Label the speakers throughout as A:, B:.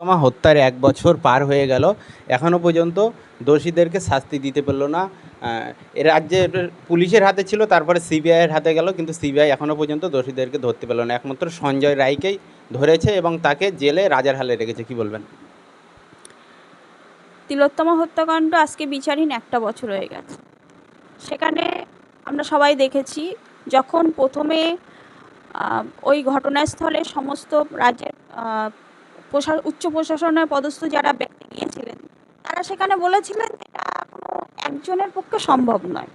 A: তমা হত্যার এক বছর পার হয়ে গেল। এখনও পর্যন্ত দোষীদেরকে শাস্তি দিতে পারল না। এ রাজ্যে পুলিশের হাতে ছিল, তারপরে সিবিআইয়ের হাতে গেল, কিন্তু সিবিআই এখনও পর্যন্ত দোষীদেরকে ধরতে পারল না। একমাত্র সঞ্জয় রায়কেই ধরেছে এবং তাকে জেলে রাজার হালে রেখেছে। কি বলবেন?
B: তিলোত্তমা হত্যাকাণ্ড আজকে বিচারহীন একটা বছর হয়ে গেছে। সেখানে আমরা সবাই দেখেছি, যখন প্রথমে ওই ঘটনাস্থলে সমস্ত রাজ্যের প্রশা- উচ্চ প্রশাসনের পদস্থ যারা ব্যক্তি গিয়েছিলেন, তারা সেখানে বলেছিলেন এটা কোনো একজনের পক্ষে সম্ভব নয়।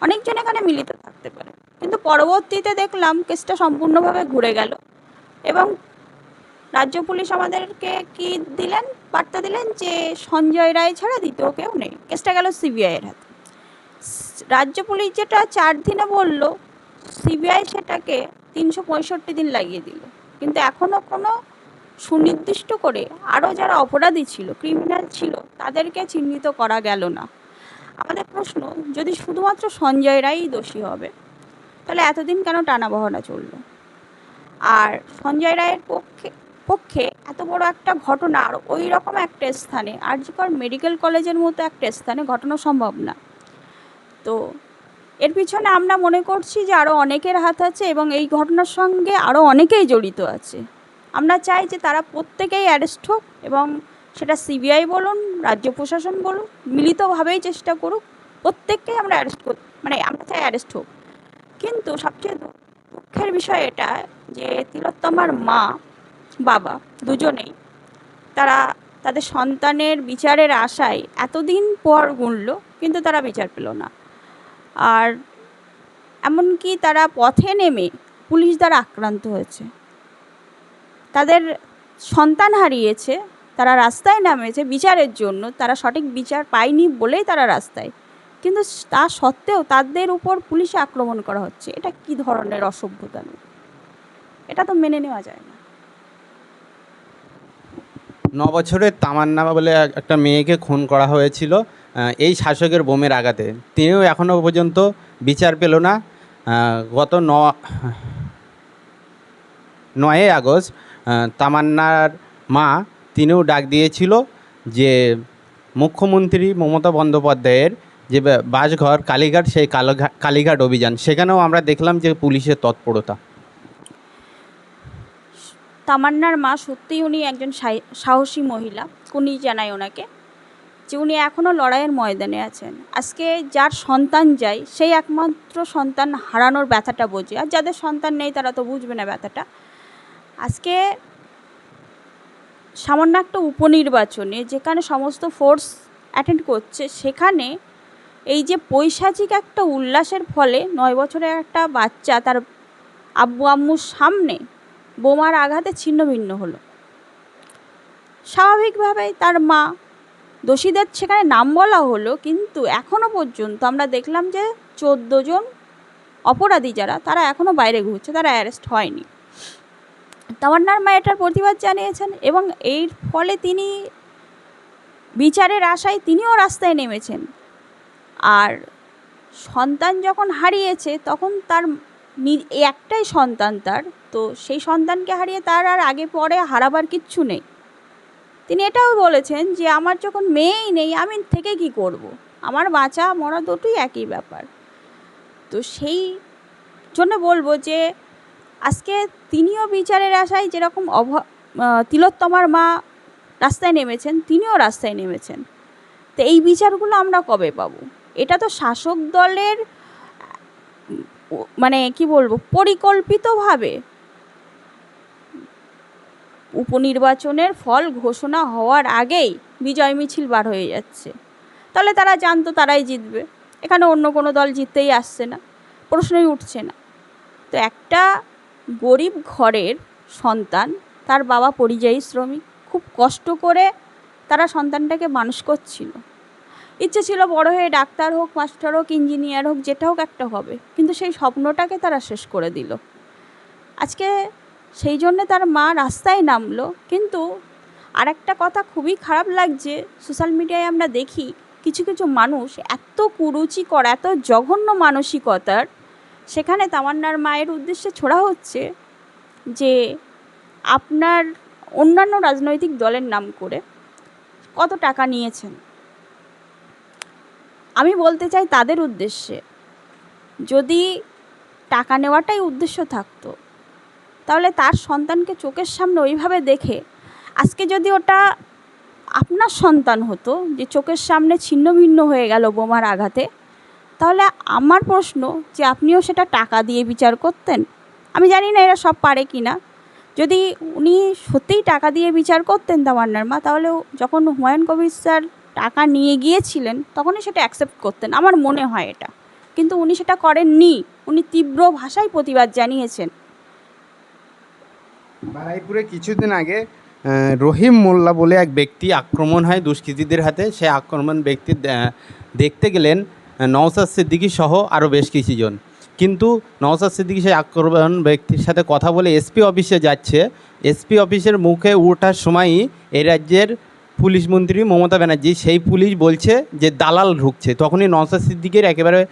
B: অনেকজন এখানে মিলিত থাকতে পারে। কিন্তু পরবর্তীতে দেখলাম কেসটা সম্পূর্ণভাবে ঘুরে গেল এবং রাজ্য পুলিশ আমাদেরকে কি দিলেন? বার্তা দিলেন যে সঞ্জয় রায় ছাড়া দ্বিতীয় কেউ নেই। কেসটা গেল সিবিআইয়ের হাতে। রাজ্য পুলিশ যেটা চার দিনে বলল, সিবিআই সেটাকে তিনশো পঁয়ষট্টি দিন লাগিয়ে দিল। কিন্তু এখনও কোনো সুনির্দিষ্ট করে আরও যারা অপরাধী ছিল ক্রিমিনাল ছিল, তাদেরকে চিহ্নিত করা গেল না। আমাদের প্রশ্ন, যদি শুধুমাত্র সঞ্জয় রায়ই দোষী হবে, তাহলে এতদিন কেন টানাবহনা চলল? আর সঞ্জয় রায়ের পক্ষে পক্ষে এত বড় একটা ঘটনা আর ওই রকম একটা স্থানে, আর আরজিকর মেডিকেল কলেজের মতো একটা স্থানে ঘটানো সম্ভব না। তো এর পিছনে আমরা মনে করছি যে আরও অনেকের হাত আছে এবং এই ঘটনার সঙ্গে আরও অনেকেই জড়িত আছে। আমরা চাই যে তারা প্রত্যেকেই অ্যারেস্ট হোক এবং সেটা সিবিআই বলুন, রাজ্য প্রশাসন বলুন, মিলিতভাবেই চেষ্টা করুক, প্রত্যেককেই আমরা অ্যারেস্ট কর মানে আমরা চাই অ্যারেস্ট হোক। কিন্তু সবচেয়ে দুঃখের বিষয় এটা যে তিলোত্তমার মা, বাবা দুজনেই, তারা তাদের সন্তানের বিচারের আশায় এতদিন পর গুনল, কিন্তু তারা বিচার পেল না। আর এমনকি তারা পথে নেমে পুলিশ দ্বারা আক্রান্ত হয়েছে। তাদের সন্তান হারিয়েছে, তারা রাস্তায় নামেছে বিচারের জন্য, তারা সঠিক বিচার পায়নি বলেই তারা রাস্তায়। কিন্তু তা সত্ত্বেও তাদের উপর পুলিশে আক্রমণ করা হচ্ছে। এটা কি ধরনের অসভ্যতা? এটা তো মেনে নেওয়া যায় না।
A: ন বছরের তামান্না বলে একটা মেয়েকে খুন করা হয়েছিল এই শাসকের বোমের আঘাতে। তিনিও এখনও পর্যন্ত বিচার পেল না। গত ন নয়ই আগস্ট তামান্নার মা তিনিও ডাক দিয়েছিল যে মুখ্যমন্ত্রী মমতা বন্দ্যোপাধ্যায়ের যে বাসঘর কালীঘাট, সেই কালোঘাট কালীঘাট অভিযান। সেখানেও আমরা দেখলাম যে পুলিশের তৎপরতা।
B: তামান্নার মা সত্যিই উনি একজন সাহসী মহিলা। উনি জানায় ওনাকে যে উনি এখনও লড়াইয়ের ময়দানে আছেন। আজকে যার সন্তান যায়, সেই একমাত্র সন্তান হারানোর ব্যথাটা বোঝে। আর যাদের সন্তান নেই, তারা তো বুঝবে না ব্যথাটা। আজকে সামান্য একটা উপনির্বাচনে যেখানে সমস্ত ফোর্স অ্যাটেন্ড করছে, সেখানে এই যে পৈশাচিক একটা উল্লাসের ফলে নয় বছরের একটা বাচ্চা তার আব্বু আম্মুর সামনে বোমার আঘাতে ছিন্ন ভিন্ন হলো। স্বাভাবিকভাবেই তার মা দোষীদের সেখানে নাম বলা হলো, কিন্তু এখনও পর্যন্ত আমরা দেখলাম যে চোদ্দ জন অপরাধী যারা, তারা এখনও বাইরে ঘুরছে, তারা অ্যারেস্ট হয়নি। তামান্নার মা এটার প্রতিবাদ জানিয়েছেন এবং এর ফলে তিনি বিচারের আশায় তিনিও রাস্তায় নেমেছেন। আর সন্তান যখন হারিয়েছে, তখন তার একটাই সন্তান তার, তো সেই সন্তানকে হারিয়ে তার আর আগে পরে হারাবার কিচ্ছু নেই। তিনি এটাও বলেছেন যে, আমার যখন মেয়েই নেই, আমি থেকে কি করব। আমার বাঁচা, মরা দুটোই একই ব্যাপার। তো সেই জন্য বলব যে আজকে তিনিও বিচারের আশায় যেরকম অভ তিলোত্তমার মা রাস্তায় নেমেছেন, তিনিও রাস্তায় নেমেছেন। তো এই বিচারগুলো আমরা কবে পাব? এটা তো শাসক দলের মানে কি বলব, পরিকল্পিতভাবে উপনির্বাচনের ফল ঘোষণা হওয়ার আগেই বিজয় মিছিল বার হয়ে যাচ্ছে। তাহলে তারা জানতো, তারাই জিতবে। এখানে অন্য কোনো দল জিততেই আসছে না, প্রশ্নই উঠছে না। তো একটা গরিব ঘরের সন্তান, তার বাবা পরিযায়ী শ্রমিক, খুব কষ্ট করে তারা সন্তানটাকে মানুষ করছিল। ইচ্ছে ছিল বড় হয়ে ডাক্তার হোক, মাস্টার হোক, ইঞ্জিনিয়ার হোক, যেটা হোক একটা হবে। কিন্তু সেই স্বপ্নটাকে তারা শেষ করে দিল। আজকে সেই জন্যে তার মা রাস্তায় নামলো। কিন্তু আরেকটা কথা খুবই খারাপ লাগছে, সোশ্যাল মিডিয়ায় আমরা দেখি, কিছু কিছু মানুষ এত কুরুচিকর, এত জঘন্য মানসিকতার সেখানে তামান্নার মায়ের উদ্দেশ্যে ছোড়া হচ্ছে যে আপনার অন্যান্য রাজনৈতিক দলের নাম করে কত টাকা নিয়েছেন। আমি বলতে চাই তাদের উদ্দেশ্যে, যদি টাকা নেওয়াটাই উদ্দেশ্য থাকতো, তাহলে তার সন্তানকে চোখের সামনে ওইভাবে দেখে আজকে যদি ওটা আপনার সন্তান হতো যে চোখের সামনে ছিন্ন ভিন্ন হয়ে গেল বোমার আঘাতে তাহলে আমার প্রশ্ন যে আপনিও সেটা টাকা দিয়ে বিচার করতেন? আমি জানি না এরা সব পারে কি না। যদি উনি সত্যিই টাকা দিয়ে বিচার করতেন তামান্নার মা তাহলে যখন হুমায়ুন কবির স্যার টাকা নিয়ে গিয়েছিলেন, তখনই সেটা অ্যাকসেপ্ট করতেন। আমার মনে হয় এটা। কিন্তু উনি সেটা করেননি। উনি তীব্র ভাষায় প্রতিবাদ জানিয়েছেন।
A: বারাইপুরে কিছুদিন আগে রহিম মোল্লা বলে এক ব্যক্তি আক্রমণ হয় দুষ্কৃতীদের হাতে। সে আক্রমণ ব্যক্তি দেখতে গেলেন আহ, নওশাদ সিদ্দিকী সহ আরও বেশ কিছুজন। কিন্তু নওসাদ সিদ্দিকী সেই আক্রমণ ব্যক্তির সাথে কথা বলে এসপি অফিসে যাচ্ছে। এসপি অফিসের মুখে ওঠার সময়ই এই রাজ্যের পুলিশ মন্ত্রী মমতা ব্যানার্জি সেই পুলিশ বলছে যে দালাল ঢুকছে। তখনই নওশাদ সিদ্দিকের একেবারে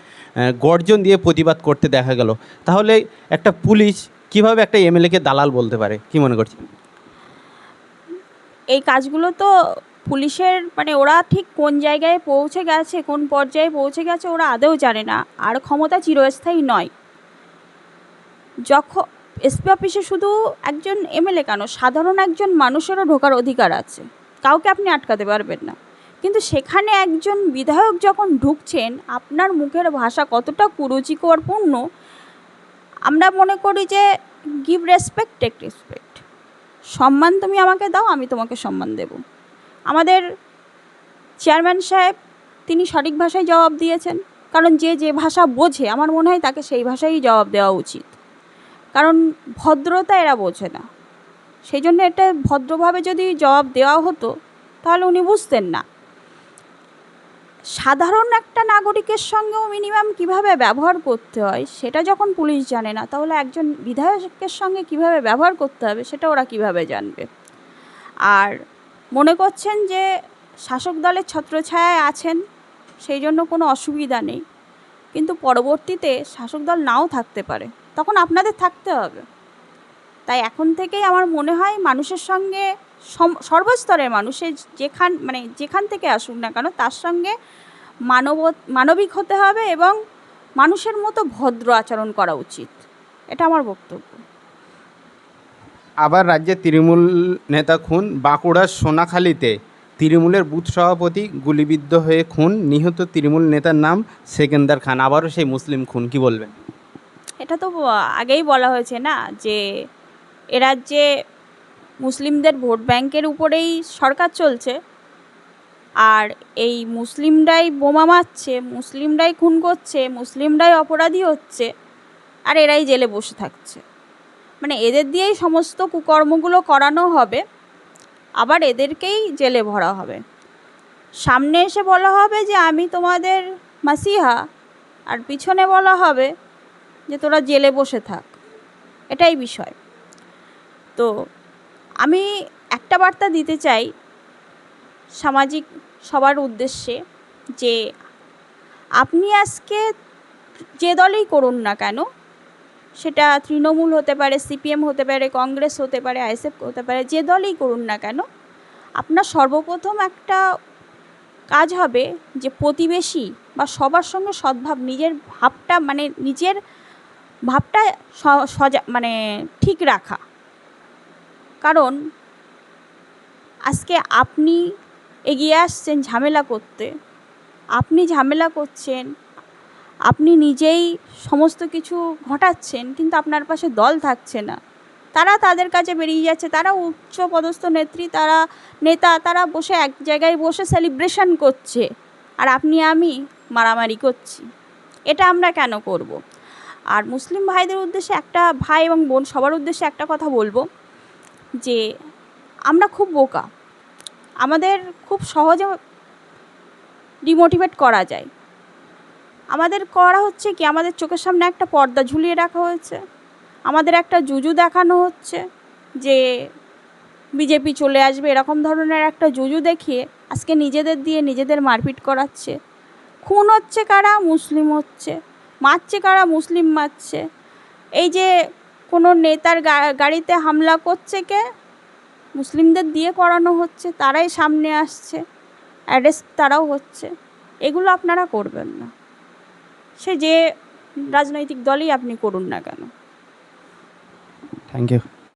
A: গর্জন দিয়ে প্রতিবাদ করতে দেখা গেল। তাহলে একটা পুলিশ কীভাবে একটা এমএলএকে দালাল বলতে পারে? কি মনে করছেন?
B: এই কাজগুলো তো পুলিশের মানে ওরা ঠিক কোন জায়গায় পৌঁছে গেছে, কোন পর্যায়ে পৌঁছে গেছে, ওরা আদৌ জানে না। আর ক্ষমতা চিরস্থায়ী নয়। যখন এসপি অফিসে শুধু একজন এমএলএ কেন? সাধারণ একজন মানুষেরও ঢোকার অধিকার আছে। কাউকে আপনি আটকাতে পারবেন না। কিন্তু সেখানে একজন বিধায়ক যখন ঢুকছেন, আপনার মুখের ভাষা কতটা কুরুচিকরপূর্ণ, আমরা মনে করি যে গিভ রেসপেক্ট টেক রেসপেক্ট সম্মান তুমি আমাকে দাও, আমি তোমাকে সম্মান দেব। চেয়ারম্যান সাহেব, তিনি সঠিক ভাষায় জবাব দিয়েছেন। কারণ যে যে ভাষা বোঝে, আমার মনে হয় তাকে সেই ভাষাই জবাব দেওয়া উচিত। কারণ ভদ্রতা এরা বোঝে না। সেই জন্য এটা ভদ্রভাবে যদি জবাব দেওয়া হতো, তাহলে উনি বুঝতেন না। সাধারণ একটা নাগরিকের সঙ্গেও মিনিমাম কীভাবে ব্যবহার করতে হয়, সেটা যখন পুলিশ জানে না, তাহলে একজন বিধায়কের সঙ্গে কীভাবে ব্যবহার করতে হবে, সেটা ওরা কীভাবে জানবে? আর মনে করছেন যে শাসক দলের ছত্রছায়ায় আছেন, সেই জন্য কোনো অসুবিধা নেই। কিন্তু পরবর্তীতে শাসক দল নাও থাকতে পারে, তখন আপনাদের থাকতে হবে। তাই এখন থেকেই আমার মনে হয় মানুষের সঙ্গে সর্বস্তরের মানুষের যেখান মানে যেখান থেকে আসুক না কেন, তার সঙ্গে মানব মানবিক হতে হবে এবং মানুষের মতো ভদ্র আচরণ করা উচিত। এটা আমার বক্তব্য।
A: আবার রাজ্যে তৃণমূল নেতা খুন বাঁকুড়ার সোনাখালীতে। তৃণমূলের বুথ সভাপতি গুলিবিদ্ধ হয়ে খুন, নিহত তৃণমূল নেতার নাম সেকেন্দার খান, আবারও সেই মুসলিম খুন, কি বলবেন?
B: এটা তো আগেই বলা হয়েছে না যে এ রাজ্যে মুসলিমদের ভোট ব্যাংকের উপরেই সরকার চলছে। আর এই মুসলিমরাই বোমা মারছে, মুসলিমরাই খুন করছে, মুসলিমরাই অপরাধী হচ্ছে, আর এরাই জেলে বসে থাকছে। মানে এদের দিয়েই সমস্ত কুকর্মগুলো করানো হবে, আবার এদেরকেই জেলে ভরা হবে। সামনে এসে বলা হবে যে, আমি তোমাদের মাসিহা। আর পিছনে বলা হবে যে, তোরা জেলে বসে থাক। এটাই বিষয়। তো আমি একটা বার্তা দিতে চাই সামাজিক সবার উদ্দেশ্যে যে, আপনি আজকে যে দলেই করুন না কেন সেটা তৃণমূল হতে পারে, সিপিএম হতে পারে, কংগ্রেস হতে পারে, আইএসএফ হতে পারে, যে দলই করুন না কেন, আপনার সর্বপ্রথম একটা কাজ হবে যে প্রতিবেশী বা সবার সঙ্গে সদ্ভাব, নিজের ভাবটা মানে নিজের ভাবটা সজা মানে ঠিক রাখা। কারণ আজকে আপনি এগিয়ে আসছেন ঝামেলা করতে, আপনি ঝামেলা করছেন আপনি নিজেই সমস্ত কিছু ঘটাচ্ছেন, কিন্তু আপনার পাশে দল থাকছে না। তারা তাদের কাছে বেরিয়ে যাচ্ছে, তারা উচ্চ পদস্থ নেত্রী, তারা নেতা, তারা বসে এক জায়গায় বসে সেলিব্রেশন করছে। আর আপনি, আমি মারামারি করছি। এটা আমরা কেন করব। আর মুসলিম ভাইদের উদ্দেশ্যে একটা ভাই এবং বোন, সবার উদ্দেশ্যে একটা কথা বলব যে আমরা খুব বোকা। আমাদের খুব সহজে ডিমোটিভেট করা যায়। আমাদের করা হচ্ছে কি? আমাদের চোখের সামনে একটা পর্দা ঝুলিয়ে রাখা হয়েছে। আমাদের একটা জুজু দেখানো হচ্ছে যে বিজেপি চলে আসবে, এরকম ধরনের একটা জুজু দেখিয়ে আজকে নিজেদের দিয়ে নিজেদের মারপিট করাচ্ছে। খুন হচ্ছে কারা? মুসলিম হচ্ছে। মারছে কারা? মুসলিম মারছে। এই যে কোনো নেতার গাড়িতে হামলা করছে কে? মুসলিমদের দিয়ে করানো হচ্ছে, তারাই সামনে আসছে, অ্যারেস্ট তারাও হচ্ছে। এগুলো আপনারা করবেন না। সে যে রাজনৈতিক দলই আপনি করুন না কেন।
A: Thank you